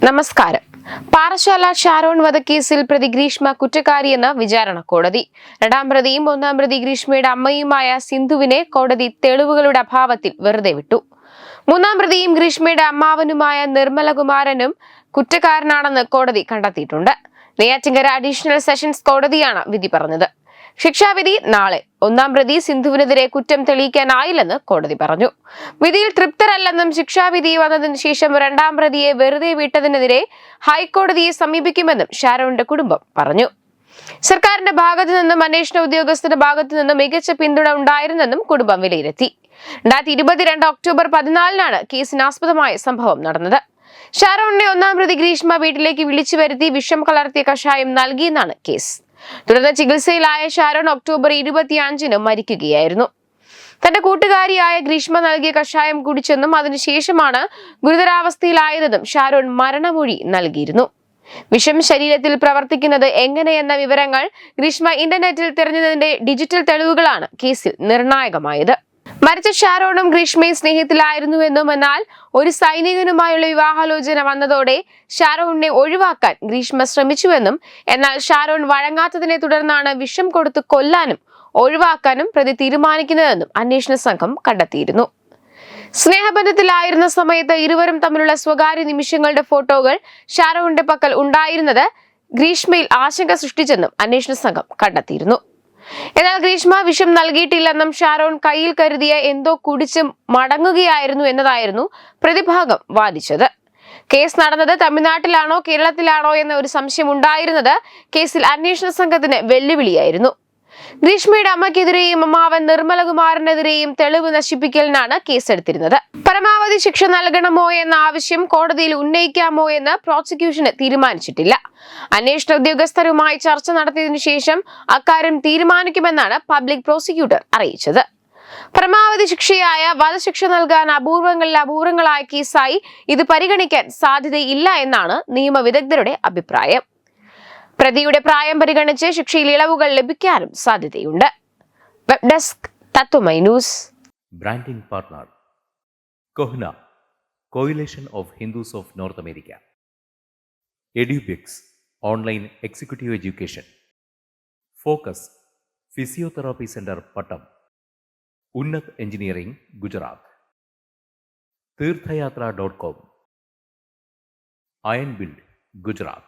നമസ്കാരം. പാറശാല ഷാരോൺ വധക്കേസിൽ പ്രതി ഗ്രീഷ്മ കുറ്റക്കാരിയെന്ന് വിചാരണ കോടതി. രണ്ടാം പ്രതിയും ഒന്നാം പ്രതി ഗ്രീഷ്മയുടെ അമ്മയുമായ സിന്ധുവിനെ കോടതി തെളിവുകളുടെ അഭാവത്തിൽ വെറുതെ വിട്ടു. മൂന്നാം പ്രതിയും ഗ്രീഷ്മയുടെ അമ്മാവനുമായ നിർമ്മലകുമാരനും കുറ്റക്കാരനാണെന്ന് കോടതി കണ്ടെത്തിയിട്ടുണ്ട്. നെയ്യാറ്റിങ്കര അഡീഷണൽ സെഷൻസ് കോടതിയാണ് വിധി പറഞ്ഞത്. ശിക്ഷാവിധി നാളെ. ഒന്നാം പ്രതി സിന്ധുവിനെതിരെ കുറ്റം തെളിയിക്കാനായില്ലെന്ന് കോടതി പറഞ്ഞു. വിധിയിൽ തൃപ്തരല്ലെന്നും ശിക്ഷാവിധി വന്നതിന് ശേഷം രണ്ടാം പ്രതിയെ വെറുതെ വിട്ടതിനെതിരെ ഹൈക്കോടതിയെ സമീപിക്കുമെന്നും ഷാരോണിന്റെ കുടുംബം പറഞ്ഞു. സർക്കാരിന്റെ ഭാഗത്തു നിന്നും അന്വേഷണ ഉദ്യോഗസ്ഥന്റെ ഭാഗത്തു നിന്നും മികച്ച പിന്തുണ ഉണ്ടായിരുന്നെന്നും കുടുംബം വിലയിരുത്തി. രണ്ടായിരത്തി ഇരുപത്തിരണ്ട് ഒക്ടോബർ പതിനാലിനാണ് കേസിനാസ്പദമായ സംഭവം നടന്നത്. ഷാരോണിനെ ഒന്നാം പ്രതി ഗ്രീഷ്മ വീട്ടിലേക്ക് വിളിച്ചു വരുത്തി വിഷം കലർത്തിയ കഷായം നൽകിയെന്നാണ് കേസ്. തുടർന്ന് ചികിത്സയിലായ ഷാരോൺ ഒക്ടോബർ ഇരുപത്തിയഞ്ചിന് മരിക്കുകയായിരുന്നു. തന്റെ കൂട്ടുകാരിയായ ഗ്രീഷ്മ നൽകിയ കഷായം കുടിച്ചെന്നും അതിനുശേഷമാണ് ഗുരുതരാവസ്ഥയിലായതെന്നും ഷാരോൺ മരണമൊഴി നൽകിയിരുന്നു. വിഷം ശരീരത്തിൽ പ്രവർത്തിക്കുന്നത് എങ്ങനെയെന്ന വിവരങ്ങൾ ഗ്രീഷ്മ ഇന്റർനെറ്റിൽ തിരഞ്ഞതിന്റെ ഡിജിറ്റൽ തെളിവുകളാണ് കേസിൽ നിർണായകമായത്. മരിച്ച ഷാരോണും ഗ്രീഷ്മയും സ്നേഹത്തിലായിരുന്നുവെന്നും എന്നാൽ ഒരു സൈനികനുമായുള്ള വിവാഹാലോചന വന്നതോടെ ഷാരോണിനെ ഒഴിവാക്കാൻ ഗ്രീഷ്മ ശ്രമിച്ചുവെന്നും എന്നാൽ ഷാരോൺ വഴങ്ങാത്തതിനെ തുടർന്നാണ് വിഷം കൊടുത്ത് കൊല്ലാനും ഒഴിവാക്കാനും പ്രതി തീരുമാനിക്കുന്നതെന്നും അന്വേഷണ സംഘം കണ്ടെത്തിയിരുന്നു. സ്നേഹബന്ധത്തിലായിരുന്ന സമയത്ത് ഇരുവരും തമ്മിലുള്ള സ്വകാര്യ നിമിഷങ്ങളുടെ ഫോട്ടോകൾ ഷാരോണിന്റെ പക്കൽ ഉണ്ടായിരുന്നത് ഗ്രീഷ്മയിൽ ആശങ്ക സൃഷ്ടിച്ചെന്നും അന്വേഷണ സംഘം കണ്ടെത്തിയിരുന്നു. എന്നാൽ ഗ്രീഷ്മ വിഷം നൽകിയിട്ടില്ലെന്നും ഷാരോൺ കയ്യിൽ കരുതിയ എന്തോ കുടിച്ച് മടങ്ങുകയായിരുന്നു എന്നതായിരുന്നു പ്രതിഭാഗം വാദിച്ചത്. കേസ് നടന്നത് തമിഴ്നാട്ടിലാണോ കേരളത്തിലാണോ എന്ന ഒരു സംശയം ഉണ്ടായിരുന്നത് കേസിൽ അന്വേഷണ സംഘത്തിന് വെല്ലുവിളിയായിരുന്നു. ഗ്രീഷ്മയുടെ അമ്മയ്ക്കെതിരെയും അമ്മാവൻ നിർമ്മലകുമാറിനെതിരെയും തെളിവ് നശിപ്പിക്കലിനാണ് കേസെടുത്തിരുന്നത്. പരമാവധി ശിക്ഷ നൽകണമോ എന്ന ആവശ്യം കോടതിയിൽ ഉന്നയിക്കാമോ എന്ന് പ്രോസിക്യൂഷന് തീരുമാനിച്ചിട്ടില്ല. അന്വേഷണ ഉദ്യോഗസ്ഥരുമായി ചർച്ച നടത്തിയതിനു ശേഷം അക്കാര്യം തീരുമാനിക്കുമെന്നാണ് പബ്ലിക് പ്രോസിക്യൂട്ടർ അറിയിച്ചത്. പരമാവധി ശിക്ഷയായ വധശിക്ഷ നൽകാൻ അപൂർവങ്ങളിൽ അപൂർവങ്ങളായ കേസായി ഇത് പരിഗണിക്കാൻ സാധ്യതയില്ല എന്നാണ് നിയമവിദഗ്ധരുടെ അഭിപ്രായം. പ്രതിയുടെ പ്രായം പരിഗണിച്ച് ശിക്ഷയിൽ ഇളവുകൾ ലഭിക്കാനും സാധ്യതയുണ്ട്. Web desk news. Branding partner COHNA coalition of Hindus of North America Edubix online executive education focus physiotherapy centre Pattom Unnat engineering Gujarat Theerthayathra dot com iron build Gujarat